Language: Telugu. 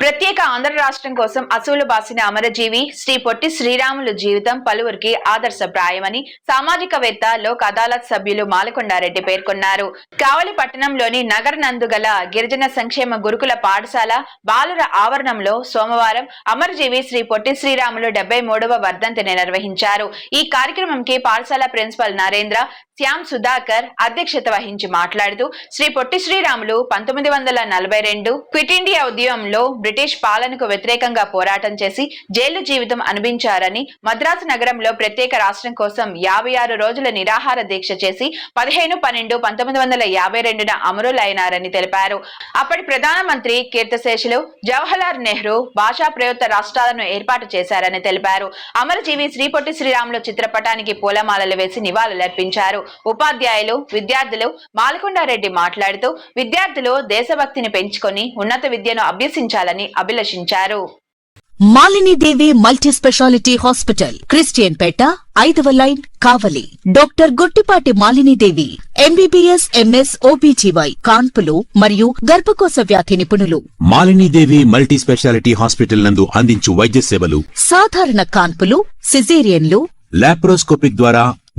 ప్రత్యేక ఆంధ్ర రాష్ట్రం కోసం అసూలు బాసిన అమరజీవి శ్రీ పొట్టి శ్రీరాములు జీవితం పలువురికి ఆదర్శప్రాయమని సామాజికవేత్త లోక్ అదాలత్ సభ్యులు మాలకొండారెడ్డి పేర్కొన్నారు. కావలి పట్టణంలోని నగర నందు గల గిరిజన సంక్షేమ గురుకుల పాఠశాల బాలుర ఆవరణంలో సోమవారం అమరజీవి శ్రీ పొట్టి శ్రీరాములు డెబ్బై మూడవ వర్ధంతిని నిర్వహించారు. ఈ కార్యక్రమంకి పాఠశాల ప్రిన్సిపల్ నరేంద్ర శ్యామ్ సుధాకర్ అధ్యక్షత వహించి మాట్లాడుతూ శ్రీ పొట్టి శ్రీరాములు పంతొమ్మిది వందల నలభై రెండు క్విట్ ఇండియా ఉద్యమంలో బ్రిటిష్ పాలనకు వ్యతిరేకంగా పోరాటం చేసి జైలు జీవితం అనుభవించారని మద్రాసు నగరంలో ప్రత్యేక రాష్ట్రం కోసం యాభై ఆరు రోజుల నిరాహార దీక్ష చేసి పదిహేను పన్నెండు పంతొమ్మిది వందల యాభై రెండున అమరులైనారని తెలిపారు. అప్పటి ప్రధానమంత్రి కీర్తశేషులు జవహర్లాల్ నెహ్రూ భాషా ప్రయుక్త రాష్ట్రాలను ఏర్పాటు చేశారని తెలిపారు. అమరజీవి శ్రీ పొట్టి శ్రీరాములు చిత్రపటానికి పూలమాలలు వేసి నివాళులర్పించారు. ఉపాధ్యాయులు విద్యార్థులు మాలకొండారెడ్డి మాట్లాడుతూ విద్యార్థులు దేశభక్తిని పెంచుకొని ఉన్నత విద్యను అభ్యసించాలని అభిలషించారు. Malinidevi multi specialty hospital Christian పేట ఐదవ line Kavali. Doctor Guttipati Malinidevi MBBS MS OBGY కాన్పులు మరియు గర్భకోశ వ్యాధి నిపుణులు. మాలినీదేవి మల్టీ స్పెషాలిటీ హాస్పిటల్ నందు అందించు వైద్య సేవలు. సాధారణ కాన్పులు సిజేరియన్లు. లాప్రోస్కోపిక్ ద్వారా